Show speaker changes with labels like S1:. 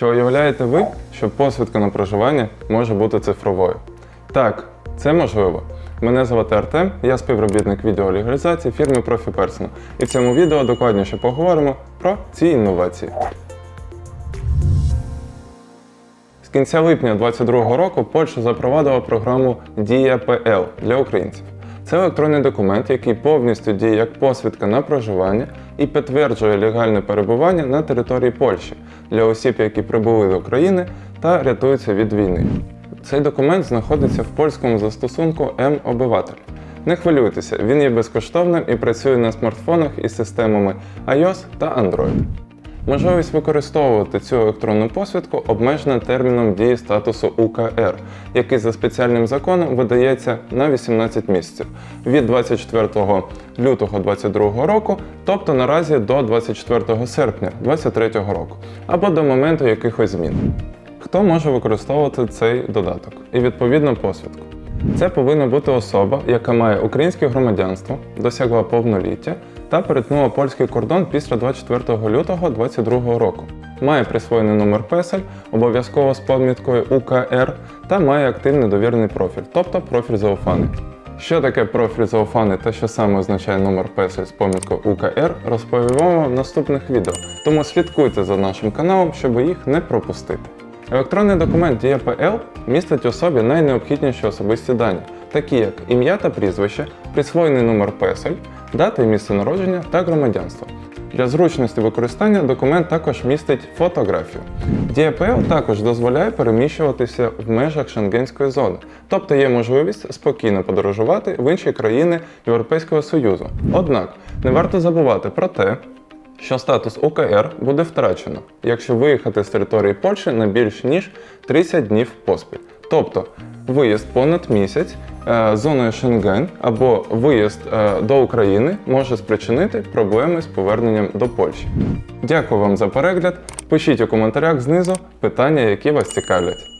S1: Чи уявляєте ви, що посвідка на проживання може бути цифровою? Так, це можливо. Мене звати Артем, я співробітник відеолегалізації фірми ProfiPersonal. І в цьому відео докладніше поговоримо про ці інновації. З кінця липня 2022 року Польща запровадила програму Дія для українців. Це електронний документ, який повністю діє як посвідка на проживання і підтверджує легальне перебування на території Польщі для осіб, які прибули до країни та рятуються від війни. Цей документ знаходиться в польському застосунку М-Обиватель. Не хвилюйтеся, він є безкоштовним і працює на смартфонах із системами iOS та Android. Можливість використовувати цю електронну посвідку обмежена терміном дії статусу УКР, який за спеціальним законом видається на 18 місяців від 24 лютого 2022 року, тобто наразі до 24 серпня 2023 року, або до моменту якихось змін. Хто може використовувати цей додаток і відповідно посвідку? Це повинна бути особа, яка має українське громадянство, досягла повноліття та перетнула польський кордон після 24 лютого 2022 року. Має присвоєний номер песель, обов'язково з поміткою УКР та має активний довірений профіль, тобто профіль зауфаний. Що таке профіль зауфаний та що саме означає номер песель з поміткою УКР, розповімо в наступних відео, тому слідкуйте за нашим каналом, щоб їх не пропустити. Електронний документ ДІАПЛ містить у собі найнеобхідніші особисті дані, такі як ім'я та прізвище, присвоєний номер песель, дата і місце народження та громадянство. Для зручності використання документ також містить фотографію. DAPL також дозволяє переміщуватися в межах шенгенської зони, тобто є можливість спокійно подорожувати в інші країни Європейського Союзу. Однак не варто забувати про те, що статус УКР буде втрачено, якщо виїхати з території Польщі на більш ніж 30 днів поспіль. Тобто виїзд понад місяць е, зоною Шенген або виїзд е, до України може спричинити проблеми з поверненням до Польщі. Дякую вам за перегляд. Пишіть у коментарях знизу питання, які вас цікавлять.